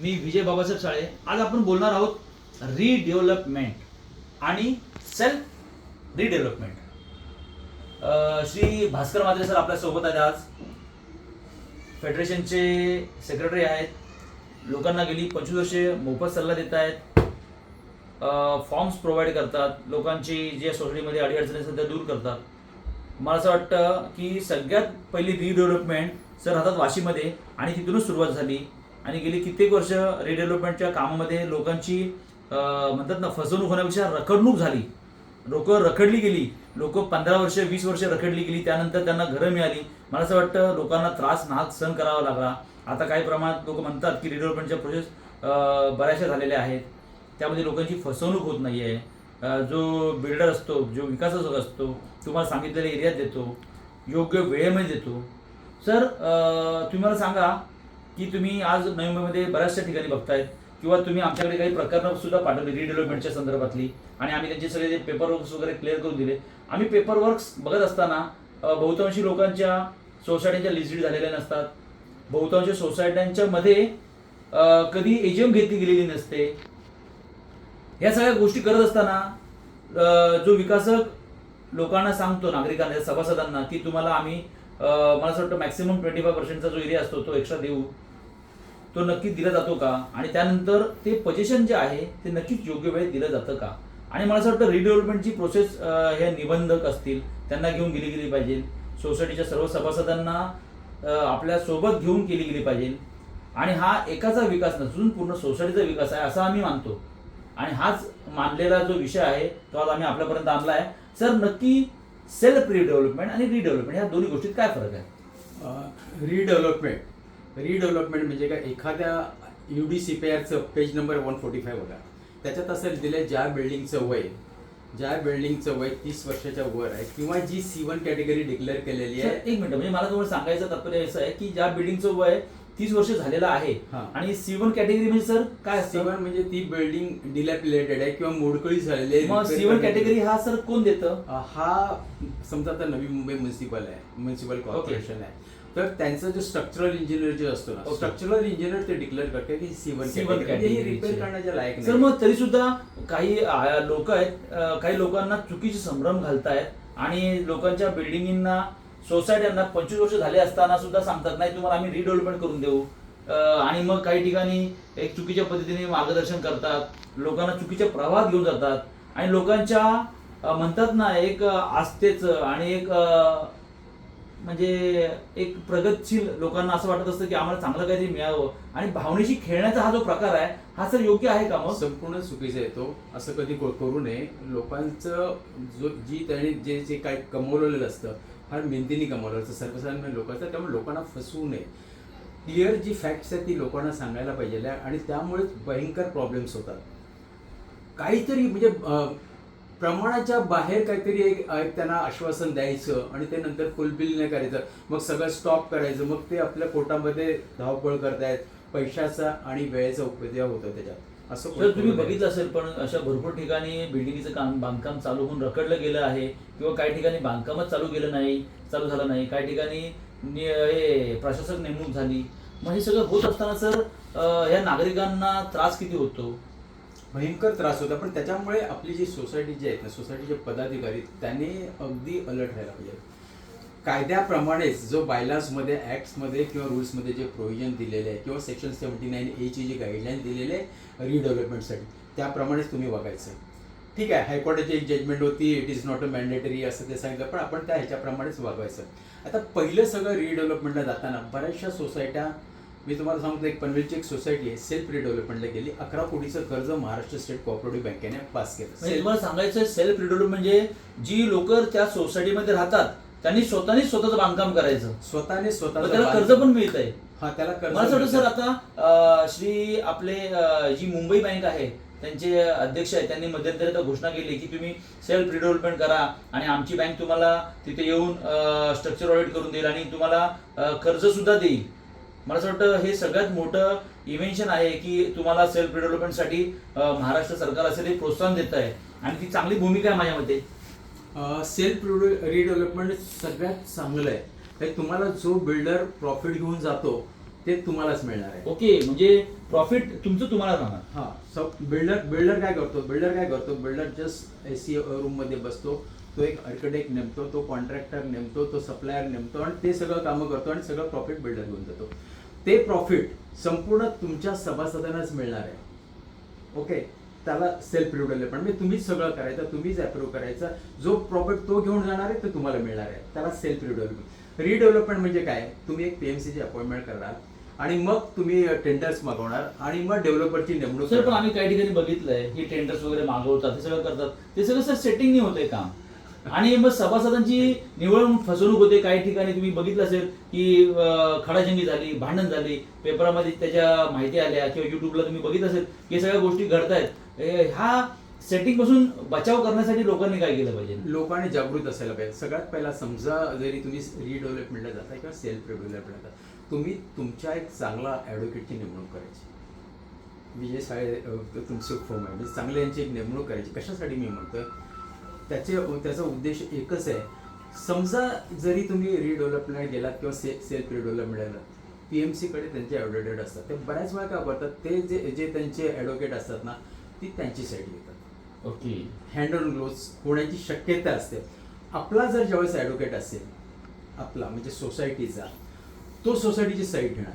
मी विजय बाबासाहेब शाळे आज आपण बोलणार आहोत रिडेव्हलपमेंट आणि self redevelopment Shri Bhaskar Matre sir आपल्यासोबत आहेत आज. फेडरेशनचे सेक्रेटरी आहेत. लोकांना गेली पंचवीस वर्षे मोफत सल्ला देत आहेत. फॉर्म्स प्रोव्हाइड करतात. लोकांची जे सोसायटीमध्ये अडीअडचणी असतात त्या दूर करतात. मला असं वाटतं की सगळ्यात पहिली रिडेव्हलपमेंट सर हातात वाशीमध्ये आणि तिथूनच सुरुवात झाली. आणि गेली कित्येक वर्ष रिडेव्हलपमेंटच्या कामामध्ये लोकांची म्हणतात ना फसवणूक होण्यापेक्षा रखडणूक झाली. लोक रखडली गेली. लोक पंधरा वर्ष वीस वर्ष रखडली गेली. त्यानंतर त्यांना घरं मिळाली. मला असं वाटतं लोकांना त्रास नाहक सहन करावा लागला. आता काही प्रमाणात लोक म्हणतात की रिडेव्हलपमेंटच्या प्रोसेस बऱ्याचशा झालेल्या आहेत. त्यामध्ये लोकांची फसवणूक होत नाही आहे जो बिल्डर असतो जो विकासक असतो तुम्हाला सांगितलेल्या एरियात देतो योग्य वेळेमध्ये देतो. सर तुम्ही मला सांगा की तुम्ही आज नवी मुंबईमध्ये बऱ्याचशा ठिकाणी बघतायत किंवा तुम्ही आमच्याकडे काही प्रकरणं सुद्धा पाठवली रिडेव्हलपमेंटच्या संदर्भातली आणि आम्ही त्यांचे सगळे पेपर वर्क्स वगैरे क्लिअर करून दिले. आम्ही पेपर वर्क्स बघत असताना बहुतांशी लोकांच्या सोसायट्यांच्या लिस्टेड झालेल्या नसतात. बहुतांश सोसायट्यांच्या मध्ये कधी एजीएम घेतली गेलेली नसते. या सगळ्या गोष्टी करत असताना जो विकासक लोकांना सांगतो नागरिकांना सभासदांना की तुम्हाला आम्ही मला असं वाटतं मॅक्सिमम ट्वेंटी फाय पर्सेंटचा जो एरिया असतो तो एक्स्ट्रा देऊ. तो नक्की दिला जातो का? आणि त्यानंतर ते पजेशन जे आहे ते नक्कीच योग्य वेळेत दिलं जातं का? आणि मला असं वाटतं रिडेव्हलपमेंटची प्रोसेस हे निबंधक असतील त्यांना घेऊन गेली गेली पाहिजे. सोसायटीच्या सर्व सभासदांना आपल्यासोबत घेऊन केली गेली पाहिजे. आणि हा एकाचा विकास नसून पूर्ण सोसायटीचा विकास आहे असं आम्ही मानतो. आणि हाच मानलेला जो विषय आहे तो आज आम्ही आपल्यापर्यंत आणला आहे. सर नक्की सेल्फ रिडेव्हलपमेंट आणि रिडेव्हलपमेंट ह्या दोन्ही गोष्टीत काय फरक आहे? रिडेव्हलपमेंट रिडेव्हलपमेंट म्हणजे काय? एखाद्या U D C P आरचं page number one forty five होता त्याच्यात असं दिलं ज्या बिल्डिंगचं वय ज्या बिल्डिंगचं वय तीस वर्षाच्या वर आहे किंवा जी सी वन कॅटेगरी डिक्लेअर केलेली आहे. एक मिनिट म्हणजे मला तुम्हाला सांगायचं तात्पर्य असं आहे की ज्या बिल्डिंगचं वय तीस वर्ष झालेलं आहे. आणि सी वन कॅटेगरी म्हणजे सर काय सी वन म्हणजे ती बिल्डिंग डिलॅपिलेटेड आहे किंवा मोडकळी झालेली आहे मग सी वन कॅटेगरी हा सर कोण देतं? हा समजा आता नवी मुंबई म्युन्सिपल आहे म्युन्सिपल कॉर्पोरेशन आहे. तर त्यांचं जे स्ट्रक्चरल इंजिनियर जे असतो ना. स्ट्रक्चरल इंजिनियर ते डिक्लेअर करते की सी वन C1 रिपेअर करण्याच्या लायक सर मग तरी सुद्धा काही लोक आहेत काही लोकांना चुकीचे संभ्रम घालतायत आणि लोकांच्या बिल्डिंगींना सोसायट्यांना पंचवीस वर्ष झाले असताना सुद्धा सांगतात नाही तुम्हाला आम्ही रिडेव्हलपमेंट करून देऊ. आणि मग काही ठिकाणी एक चुकीच्या पद्धतीने मार्गदर्शन करतात लोकांना चुकीच्या प्रवाहात घेऊन जातात आणि लोकांच्या म्हणतात ना एक आस्थेचं आणि एक म्हणजे एक प्रगतशील लोकांना असं वाटत असतं की आम्हाला चांगलं काहीतरी मिळावं. आणि भावनेशी खेळण्याचा हा जो प्रकार आहे हा सर योग्य आहे का मग? संपूर्ण चुकीचं येतो असं कधी को- करू नये. लोकांचं जो जी त्यांनी जे जे काही कमवलेलं असतं फार मेहनतीने कमवलं असतं सर्वसाधारण लोकांचं त्यामुळे लोकांना फसवू नये. क्लिअर जी फॅक्ट्स आहेत ती लोकांना सांगायला पाहिजे आणि त्यामुळेच भयंकर प्रॉब्लेम्स होतात. काहीतरी म्हणजे प्रमाणाच्या बाहेर काहीतरी एक त्यांना आश्वासन द्यायचं आणि ते नंतर फुलफिल नाही करायचं. मग सगळं स्टॉप करायचं. मग ते आपल्या पोटामध्ये धावपळ करतायत. पैशाचा आणि वेळेचा उपयोग होतो त्याच्यात. असं तुम्ही. बघितलं असेल पण अशा भरपूर ठिकाणी बिल्डिंगचं काम बांधकाम चालू होऊन रखडलं गेलं आहे किंवा काही ठिकाणी बांधकामच चालू गेलं नाही चालू झालं नाही. काही ठिकाणी हे प्रशासक नेमणूक झाली. मग हे सगळं होत असताना सर या नागरिकांना त्रास किती होतो? भयंकर त्रास होता पण त्याच्यामुळे आपली जी सोसायटी जी आहेत ना सोसायटीचे पदाधिकारी त्यांनी अगदी अलर्ट राहायला पाहिजे. कायद्याप्रमाणेच जो बायलान्समध्ये ॲक्ट्समध्ये किंवा रुल्समध्ये जे प्रोव्हिजन दिलेले आहे किंवा सेक्शन सेव्हन्टी नाईन एची जी गाईडलाईन दिलेली आहे रिडेव्हलपमेंटसाठी त्याप्रमाणेच तुम्ही बघायचं. ठीक आहे हायकोर्टाची एक जजमेंट होती it is not a mandatory असं ते सांगितलं पण आपण त्या ह्याच्याप्रमाणेच वागवायचं आता पहिलं सगळं रिडेव्हलपमेंटला जाताना बऱ्याचशा सोसायट्या मी तुम्हाला सांगतो एक पनवेलची एक सोसायटी आहे सेल्फ रिडेव्हलपमेंटला गेली. अकरा कोटीचं कर्ज महाराष्ट्र स्टेट कोऑपरेटिव्ह बँकेने पास केलं. म्हणजे तुम्हाला सांगायचं सेल्फ रिडेव्हलपमेंट म्हणजे जी लोक त्या सोसायटीमध्ये राहतात त्यांनी स्वतःनीच स्वतःचं बांधकाम करायचं. स्वतःने स्वतः त्याला कर्ज पण मिळत आहे हा त्याला कर्ज सर. आता श्री आपले जी मुंबई बँक आहे त्यांचे अध्यक्ष आहेत त्यांनी मध्यंतरी आता घोषणा केली की तुम्ही सेल्फ रिडेव्हलपमेंट करा आणि आमची बँक तुम्हाला तिथे येऊन स्ट्रक्चर ऑडिट करून देईल आणि तुम्हाला कर्ज सुद्धा देईल. मला असं वाटतं हे सगळ्यात मोठं इव्हेन्शन आहे की तुम्हाला सेल्फ डेव्हलपमेंटसाठी महाराष्ट्र सरकार असेल हे प्रोत्साहन देत आहे. आणि ती चांगली भूमिका आहे माझ्या मते सेल्फ रिडेव्हलपमेंट सगळ्यात चांगलं आहे. म्हणजे तुम्हाला जो बिल्डर प्रॉफिट घेऊन जातो ते तुम्हालाच मिळणार आहे. ओके म्हणजे प्रॉफिट तुमचं तुम्हाला राहणार हा सब बिल्डर बिल्डर काय करतो? बिल्डर काय करतो? बिल्डर जस्ट ए सी रूममध्ये बसतो. तो एक आर्किटेक्ट नेमतो तो कॉन्ट्रॅक्टर नेमतो तो सप्लायर नेमतो आणि ते सगळं कामं करतो आणि सगळं प्रॉफिट बिल्डर घेऊन जातो. ते प्रॉफिट संपूर्ण तुमच्या सभासदांनाच मिळणार आहे. ओके त्याला सेल्फ डेव्हलपमेंट म्हणजे तुम्हीच सगळं करायचं तुम्हीच अप्रूव्ह करायचं. जो प्रॉफिट तो घेऊन जाणार आहे तो तुम्हाला मिळणार आहे. त्याला सेल्फ रिडेव्हलपमेंट रिडेव्हलपमेंट म्हणजे काय? तुम्ही एक पीएमसीची अपॉइंटमेंट करणार आणि मग तुम्ही टेंडर्स मागवणार आणि मग डेव्हलपरची नेमणूक सर पण. आम्ही काही ठिकाणी बघितलंय की टेंडर्स वगैरे मागवतात हे सगळं करतात. ते सगळं सर सेटिंग नाही होते काम. आणि मग सभासदांची निवड फसवणूक होते. काही ठिकाणी तुम्ही बघितलं असेल की खडाजंगी झाली भांडण झाली. पेपरामध्ये त्याच्या माहिती आल्या किंवा युट्यूबला तुम्ही बघितलं असेल हे सगळ्या गोष्टी घडतायत. ह्या सेटिंगपासून बचाव करण्यासाठी लोकांनी काय केलं पाहिजे? लोकांनी जागृत असायला पाहिजे. सगळ्यात पहिला समजा जरी तुम्ही रिडेव्हलपमेंटला जाता किंवा सेल्फ डेव्हलपमेंटला जाता तुम्ही तुमच्या एक चांगला ॲडव्होकेटची नेमणूक करायची. विजय साळे तुमचे फॉर्म आहे. म्हणजे चांगले यांची एक नेमणूक करायची. कशासाठी मी म्हणतोय? त्याचे त्याचा उद्देश एकच आहे. समजा जरी तुम्ही रिडेव्हलपमेंट गेलात किंवा से सेल्फ रिडेव्हलपमेंट गेलात पी एम सीकडे त्यांचे ॲडव्होकेट असतात. ते बऱ्याच वेळा काय करतात ते जे जे त्यांचे ॲडव्होकेट असतात ना ती त्यांची साईड घेतात. ओके. हँड ऑन ग्लोव्स होण्याची शक्यता असते. आपला जर ज्यावेळेस ॲडव्होकेट असेल आपला म्हणजे सोसायटीचा तो सोसायटीची साईड घेणार.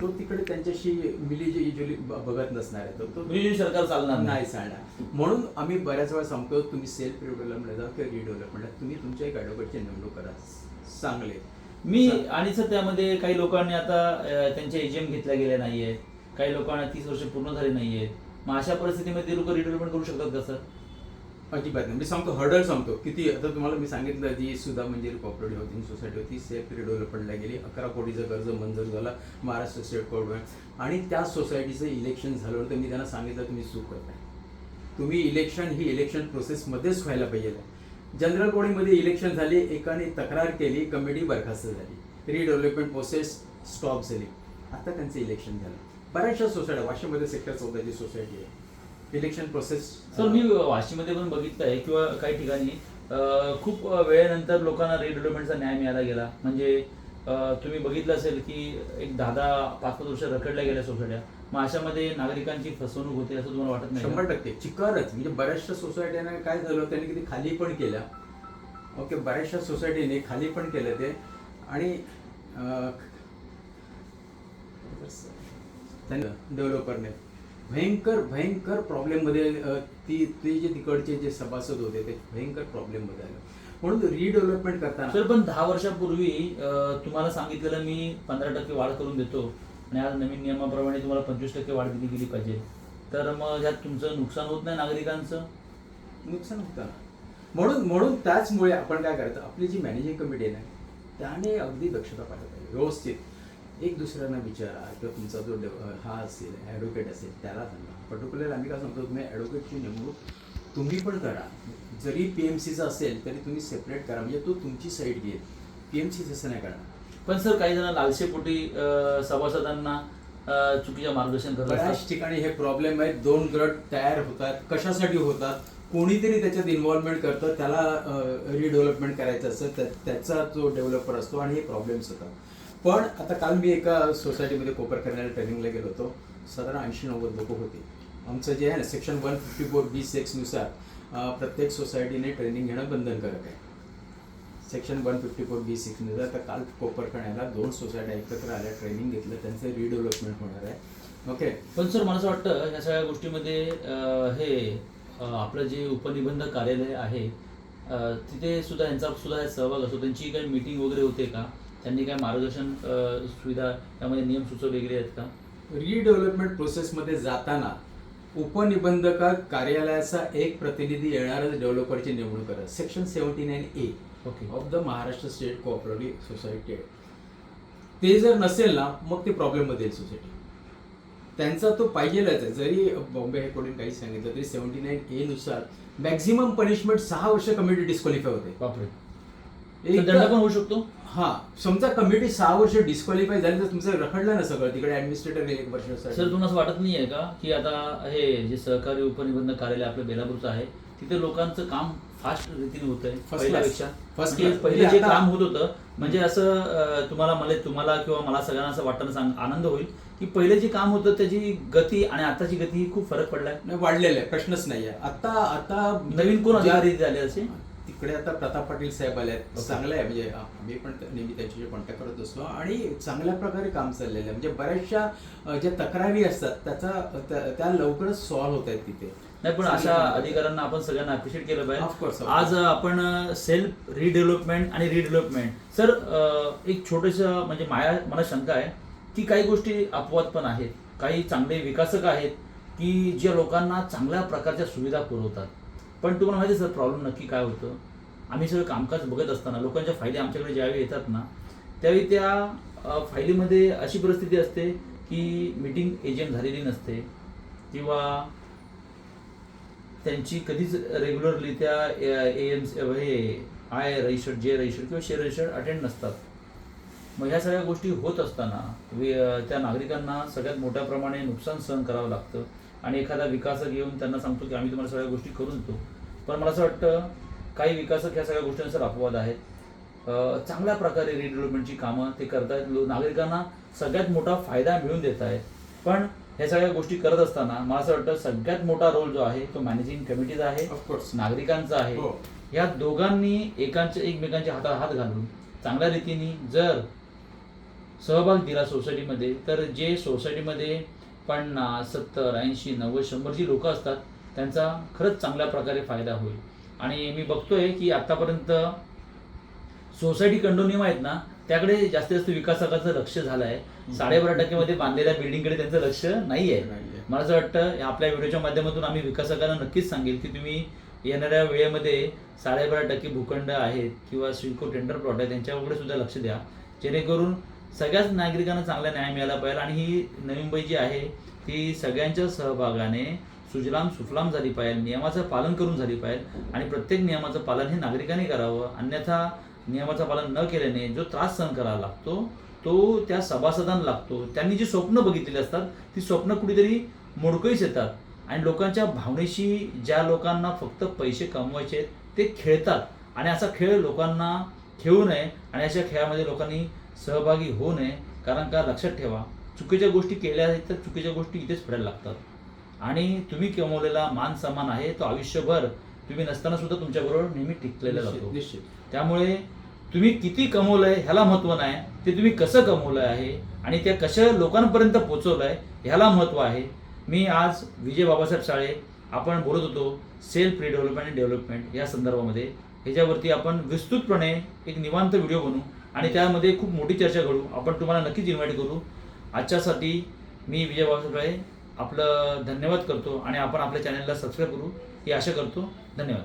तो तिकडे त्यांच्याशी मिली जी युजली बघत नसणार आहे. तो- म्हणजे सरकार चालणार नाही. नाही चालणार. म्हणून आम्ही बऱ्याच वेळा सांगतो तुम्ही सेल्फ डेव्हलपमेंट जा किंवा रिडेव्हलपमेंट तुम्ही तुमच्या एक ॲडव्होकेटची नेमणूक करा. चांगले मी आणि सर त्यामध्ये काही लोकांनी आता अं, त्यांचे एजीएम घेतल्या गेले नाहीये काही लोकांना तीस वर्ष पूर्ण झाली नाहीये मग अशा परिस्थितीमध्ये लोक रिडेव्हलपमेंट करू शकतात का सर? अजिबात नाही. मी सांगतो हर्डल सांगतो. किती आता तुम्हाला मी सांगितलं जी सुद्धा म्हणजे कॉपरेटिव्ह हाऊसिंग सोसायटी होती सेफ रिडेव्हलपमेंटला गेली. अकरा कोटीचं कर्ज मंजूर झालं महाराष्ट्र स्टेट कोर्ट आणि त्या सोसायटीचं इलेक्शन झालं होतं मी त्यांना सांगितलं तुम्ही चूक करताय. तुम्ही इलेक्शन ही इलेक्शन प्रोसेसमध्येच व्हायला पाहिजे. जनरल बॉडीमध्ये इलेक्शन झाली एकाने तक्रार केली कमिटी बरखास्त झाली. रिडेव्हलपमेंट प्रोसेस स्टॉप झाली. आता त्यांचं इलेक्शन झालं. बऱ्याचशा सोसायट्या वाशिममध्ये सेक्टर चौदाची सोसायटी आहे. इलेक्शन प्रोसेस सर मी वाशीमध्ये पण बघितलंय किंवा काही ठिकाणी खूप वेळेनंतर लोकांना रिडेव्हलपमेंटचा न्याय मिळाला गेला. म्हणजे तुम्ही बघितलं असेल की एक दहा दहा पाच पाच वर्ष रखडल्या गेल्या सोसायट्या. मग अशामध्ये नागरिकांची फसवणूक होते असं तुम्हाला वाटत नाही शंभर? टक्के. चिकारच. म्हणजे बऱ्याचशा सोसायट्यांना काय झालं त्यांनी किती खाली पण केल्या. ओके बऱ्याचशा सोसायटीने खाली पण केलं ते. आणि डेव्हलपरने भयंकर भयंकर प्रॉब्लेममध्ये ती ते जे तिकडचे जे सभासद होते ते भयंकर प्रॉब्लेममध्ये आले. म्हणून रिडेव्हलपमेंट करताना सर पण दहा वर्षापूर्वी तुम्हाला सांगितलेलं मी पंधरा टक्के वाढ करून देतो. आणि आज नवीन नियमाप्रमाणे तुम्हाला पंचवीस टक्के वाढ दिली गेली पाहिजे. तर मग ह्यात तुमचं नुकसान होत नाही नागरिकांचं? नुकसान होतं म्हणून म्हणून त्याचमुळे आपण काय करायचं आपली जी मॅनेजिंग कमिटी आहे ना त्याने अगदी दक्षता पाहिजे व्यवस्थित. एक दुसऱ्यांना विचारा किंवा तुमचा जो हा असेल ॲडव्होकेट असेल त्याला सांगा. पर्टिक्युलर आम्ही काय सांगतो तुम्ही ॲडव्होकेटची नेमणूक तुम्ही पण करा. जरी पी एम सीचा असेल तरी तुम्ही सेपरेट करा. म्हणजे तो तुमची साईड घेईल. पी एम सी तसं नाही करणार. पण सर काही जण लालसेपोटी सभासदांना अं, चुकीचं मार्गदर्शन करत बऱ्याच ठिकाणी हे प्रॉब्लेम आहेत. दोन गट तयार होतात. कशासाठी होतात? कोणीतरी त्याच्यात इन्व्हॉल्वमेंट करतं. त्याला रिडेव्हलपमेंट करायचं असतं त्या- त्याचा जो डेव्हलपर असतो आणि हे प्रॉब्लेम्स होतात. पण आता काल मी एका सोसायटीमध्ये कोपर करण्याला ट्रेनिंगला गेलो होतो. साधारण ऐंशी नव्वद लोक होती. आमचं जे आहे ना section one fifty four B सेक्सनुसार प्रत्येक सोसायटीने ट्रेनिंग घेणं बंधनकारक आहे. Section one fifty four B सिक्सनुसार आता काल कोपर करण्याला दोन सोसायट्या एकत्र आल्या ट्रेनिंग घेतलं त्यांचं रिडेव्हलपमेंट होणार आहे. ओके पण सर मला असं वाटतं या सगळ्या गोष्टीमध्ये हे आपलं जे उपनिबंध कार्यालय आहे तिथे सुद्धा यांचा सुद्धा सहभाग असतो. त्यांची काही मीटिंग वगैरे होते का? त्यांनी काय मार्गदर्शन सुविधा त्यामध्ये नियम सुचवले गेले आहेत का? रिडेव्हलपमेंट प्रोसेसमध्ये जाताना उपनिबंधका कार्यालयाचा एक प्रतिनिधी येणारच डेव्हलपरची नेमणूक करा section seventy nine A okay. Of the Maharashtra state cooperative society. ते जर नसेल ना मग ते प्रॉब्लेममध्ये येईल सोसायटी. त्यांचा तो पाहिजेलाच आहे. जरी बॉम्बे हायकोर्टाने काही सांगितलं तरी सेव्हन्टी नाईन ए नुसार मॅक्झिमम पनिशमेंट सहा वर्ष कमिटी डिस्क्वालिफाय होते. दंड पण होऊ शकतो? हा समजा कमिटी सहा वर्ष डिस्क्वालिफाय झाली तर तुमचं रखडलं ना सगळं तिकडे ऍडमिनिस्ट्रेटर एक वर्षासाठी सर तुम्हाला असं वाटत नाहीये का की आता हे जे सहकारी उपनिबंधक कार्यालय आपलं बेलापूरचं आहे तिथे लोकांचं काम फास्ट रीतीने होत आहे पहिल्यापेक्षा. म्हणजे. पहिले म्हणजे जे काम होत होतं म्हणजे असं तुम्हाला मला तुम्हाला किंवा मला सगळ्यांना असं वाटणं सांग आनंद होईल की पहिले जे काम होतं त्याची गती आणि आताची गती ही खूप फरक पडलाय. नाही, वाढलेलं आहे प्रश्नच नाहीये. आता आता नवीन कोण अधिकारी झाले असे? तिकडे आता प्रताप पाटील साहेब आले आहेत. चांगलं आहे. म्हणजे आम्ही पण नेहमी त्यांच्याशी कॉन्टॅक्ट करत असतो आणि चांगल्या प्रकारे काम चाललेलं आहे. म्हणजे बऱ्याचशा ज्या तक्रारी असतात त्याचा त्या लवकरच सॉल्व्ह होत आहेत तिथे. नाही पण अशा. अधिकाऱ्यांना आपण सगळ्यांना अप्रिशिएट केलं पाहिजे. आज आपण सेल्फ रिडेव्हलपमेंट आणि रिडेव्हलपमेंट सर एक छोटस म्हणजे माया मला शंका आहे की काही गोष्टी अपवाद पण आहेत. काही चांगले विकासक आहेत की जे लोकांना चांगल्या प्रकारच्या सुविधा पुरवतात. पण तुम्हाला माहिती सर प्रॉब्लेम नक्की काय होतं? आम्ही सगळं कामकाज बघत असताना लोकांच्या फायदे आमच्याकडे ज्यावेळी येतात ना त्यावेळी त्या फायलीमध्ये अशी परिस्थिती असते की मीटिंग एजंट झालेली नसते किंवा त्यांची कधीच रेग्युलरली त्या ए एम हे आय रजिस्टर्ड जे रजिस्टर्ड किंवा शेअर रजिस्टर्ड अटेंड नसतात. मग ह्या सगळ्या गोष्टी होत असताना त्या नागरिकांना सगळ्यात मोठ्या प्रमाणे नुकसान सहन करावं लागतं. आणि एखादा विकासक येऊन त्यांना सांगतो की आम्ही तुम्हाला सगळ्या गोष्टी करून देतो. पण मला असं वाटतं काही विकासक ह्या सगळ्या गोष्टींचा अपवाद आहेत. चांगल्या प्रकारे रिडेव्हलपमेंटची कामं ते करतायत. नागरिकांना सगळ्यात मोठा फायदा मिळवून देत आहेत. पण ह्या सगळ्या गोष्टी करत असताना मला असं वाटतं सगळ्यात मोठा रोल जो आहे तो मॅनेजिंग कमिटीचा आहे ऑफकोर्स नागरिकांचा आहे. हो. या दोघांनी एकांच्या एकमेकांच्या हातात हात घालून चांगल्या रीतीने जर सहभाग दिला सोसायटीमध्ये तर जे सोसायटीमध्ये पन्नास सत्तर ऐंशी नव्वद शंभर जी लोक असतात त्यांचा खरंच चांगल्या प्रकारे फायदा होईल. आणि मी बघतोय की आतापर्यंत सोसायटी कंडोनियम आहेत ना त्याकडे जास्तीत जास्त विकासकाचं लक्ष झालं आहे साडेबारा टक्केमध्ये बांधलेल्या बिल्डिंगकडे त्यांचं लक्ष नाही आहे. मला असं वाटतं आपल्या व्हिडिओच्या माध्यमातून आम्ही विकासकांना नक्कीच सांगेल की तुम्ही येणाऱ्या वेळेमध्ये साडेबारा टक्के भूखंड आहेत किंवा सिडको टेंडर प्लॉट आहे त्यांच्याकडे सुद्धा लक्ष द्या. जेणेकरून सगळ्याच नागरिकांना चांगला न्याय मिळाला पाहिजे आणि ही नवी मुंबई जी आहे ती सगळ्यांच्या सहभागाने सुजलाम सुफलाम झाली पाहिजे नियमाचं पालन करून झाली पाहिजे आणि प्रत्येक नियमाचं पालन हे नागरिकांनी करावं. अन्यथा नियमाचं पालन न केल्याने जो त्रास सहन करावा लागतो तो त्या सभासदांना लागतो. त्यांनी जी स्वप्न बघितलेली असतात ती स्वप्न कुठेतरी मोडकळीस येतात आणि लोकांच्या भावनेशी ज्या लोकांना फक्त पैसे कमवायचे आहेत ते खेळतात. आणि असा खेळ लोकांना खेळू नये आणि अशा खेळामध्ये लोकांनी सहभागी होऊ नये कारण का लक्षात ठेवा चुकीच्या गोष्टी केल्या आहेत तर चुकीच्या गोष्टी इथेच फेडायला लागतात. आणि तुम्ही कमवलेला मान सन्मान आहे तो आयुष्यभर तुम्ही नसताना सुद्धा तुमच्याबरोबर नेहमी टिकलेला जातो निश्चित. त्यामुळे तुम्ही किती कमवलंय ह्याला महत्त्व नाही ते तुम्ही कसं कमवलं आहे आणि ते कसं लोकांपर्यंत पोहोचवलंय ह्याला महत्त्व आहे. मी आज विजय बाबासाहेब शाळे आपण बोलत होतो सेल्फ रिडेव्हलपमेंट आणि डेव्हलपमेंट या संदर्भामध्ये. ह्याच्यावरती आपण विस्तृतपणे एक निवांत व्हिडिओ बनवू. आणि त्यामध्ये खूप मोठी चर्चा करू. आपण तुम्हाला नक्कीच इन्व्हाइट करू. आजच्यासाठी मी विजय बाबासाहेब आपलं धन्यवाद करतो आणि आपण आपल्या चॅनलला सबस्क्राईब करू. ही आशा करतो. धन्यवाद.